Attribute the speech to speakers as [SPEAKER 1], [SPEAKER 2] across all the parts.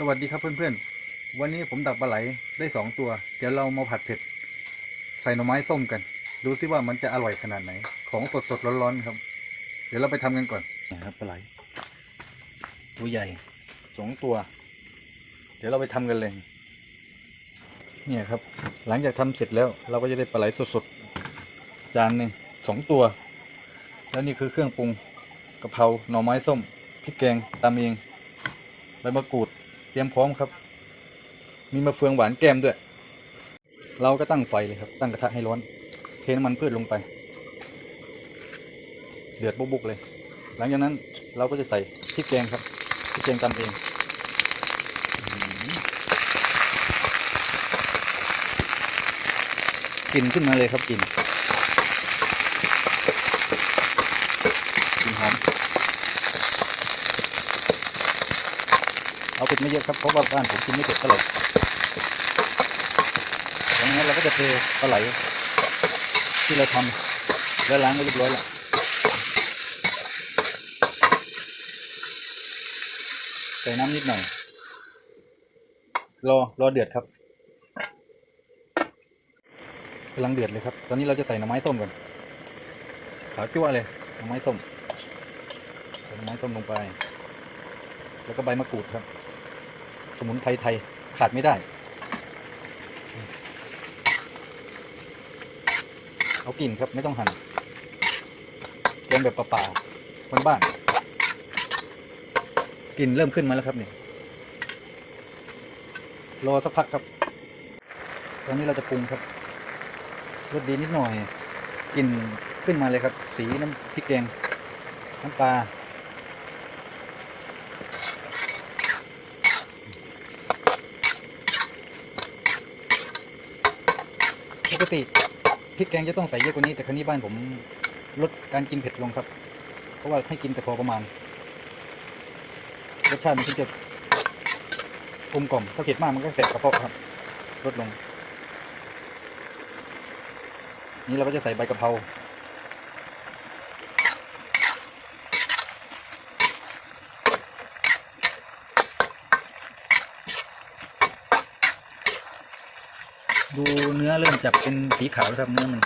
[SPEAKER 1] สวัสดีครับเพื่อนๆ วันนี้ผมดักปลาไหลได้สองตัว เดี๋ยวเรามาผัดเผ็ด ใส่หน่อไม้ส้มกัน ดูซิว่ามันจะอร่อยขนาดไหน ของสดสดร้อนๆครับ เดี๋ยวเราไปทำกันก่อนนะครับปลาไหล ตัวใหญ่สองตัว เดี๋ยวเราไปทำกันเลย เนี่ยครับ หลังจากทำเสร็จแล้ว เราก็จะได้ปลาไหลสดๆ จานหนึ่งสองตัว แล้วนี่คือเครื่องปรุงกะเพราหน่อไม้ส้มพริกแกงตามเองใบมะกรูด รียมพร้อมครับ มีมะเฟืองหวานแก้มด้วย เราก็ตั้งไฟเลยครับ ตั้งกระทะให้ร้อน เทน้ำมันพืชลงไป เดือดบุบๆเลย หลังจากนั้นเราก็จะใส่พริกแกงครับพริกแกงตำเองกลิ่นขึ้นมาเลยครับกลิ่นกลิ่นหอม เอาเผ็ดไม่เยอะครับเพราะว่าบ้านผมกินไม่เผ็ดเท่าไหร่ดังนั้นเราก็จะเทปลาไหลที่เราทำแล้วล้างไว้เรียบร้อยแล้วใส่น้ำนิดหน่อย รอรอเดือดครับกำลังเดือดเลยครับ ตอนนี้เราจะใส่หน่อไม้ส้มก่อนขาวจั่วเลยหน่อไม้ส้มใส่หน่อไม้ส้มลงไป แล้วก็ใบมะกรูดครับ สมุนไพรไทยขาดไม่ได้ เอากินครับไม่ต้องหั่นแกงแบบปล่าๆบ้านๆกลิ่นเริ่มขึ้นมาแล้วครับเนี่ยรอสักพักครับ ตอนนี้เราจะปรุงครับรสดีนิดหน่อยกลิ่นขึ้นมาเลยครับ สีน้ำพริกแกงน้ำปลา ติพริกแกงจะต้องใส่เยอะกว่านี้แต่ครั้นี้บ้านผมลดการกินเผ็ดลงครับ เพราะว่าให้กินแต่พอประมาณรสชาติมันถึงจะกลมกล่อมถ้าเผ็ดมากมันก็เสร็จกระเพาะครับ ลดลง นี่เราก็จะใส่ใบกะเพรา ดูเนื้อเริ่มจับเป็นสีขาวแล้วครับเนื้อมัน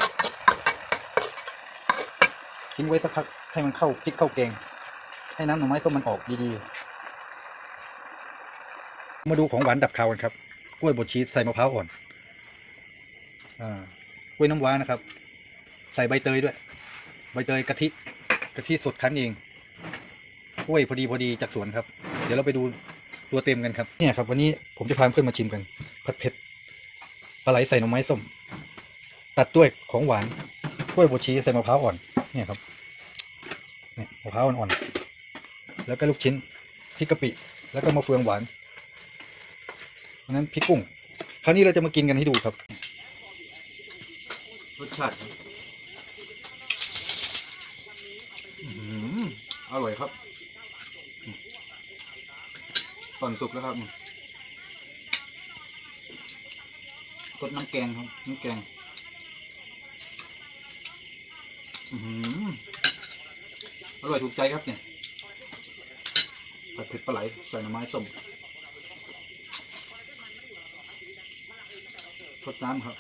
[SPEAKER 1] ทิ้งไว้สักพักให้มันเข้าพริกเข้าแกง ให้น้ำหน่อไม้ส้มมันออกดีๆ มาดูของหวานดับคาวกันครับกล้วยบดชีสใส่มะพร้าวอ่อนกล้วยน้ำว้านะครับ ใส่ใบเตยด้วย ใบเตยกะทิกะทิสดคั้นเองกล้วยพอดีพอดีจากสวนครับ เดี๋ยวเราไปดูตัวเต็มกันครับเนี่ยครับ วันนี้ผมจะพาเพื่อนมาชิมกันผัดเผ็ด ปลาไหลใส่หน่อไม้ส้ม ตัดด้วยของหวานกล้วยบดชีใส่มะพร้าวอ่อน เนี่ยครับเนี่ยมะพร้าวอ่อนๆแล้วก็ลูกชิ้นพริกกะปิ แล้วก็มะเฟืองหวานอันนั้นพริกกุ้ง คราวนี้เราจะมากินกันให้ดูครับ รสชาติอร่อยครับตอนสุกแล้วครับ ก ดน้ำแกงครับ น้ำแกง อืออร่อยถูกใจครับเนี่ยผัดเผ็ดปลาไหลใส่หน่อไม้ส้มทดน้ำครับ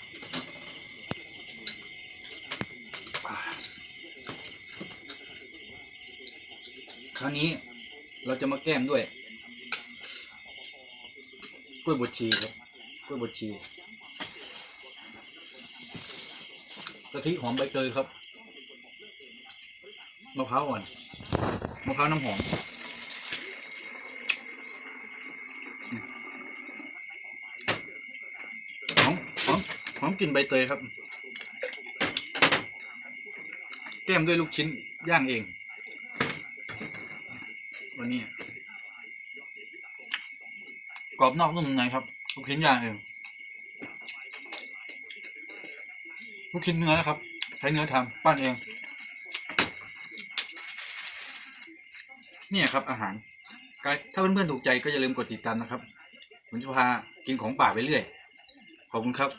[SPEAKER 1] คราวนี้เราจะมาแก้มด้วยกล้วยบดชีครับกล้วยบดชี กะทิหอมใบเตยครับมะพร้าวอ่อนมะพร้าวน้ำหอมหอมหอมหอมกลิ่นใบเตยครับ แก้มด้วยลูกชิ้นย่างเอง วันนี้กรอบนอกนุ่มในครับลูกชิ้นย่างเอง ลูกชิ้นเนื้อนะครับ ใช้เนื้อทำปั้นเอง เนี่ยครับอาหารก็ถ้าเพื่อนๆถูกใจก็อย่าลืมกดติดตามนะครับผมจะพากินของป่าไปเรื่อย ขอบคุณครับ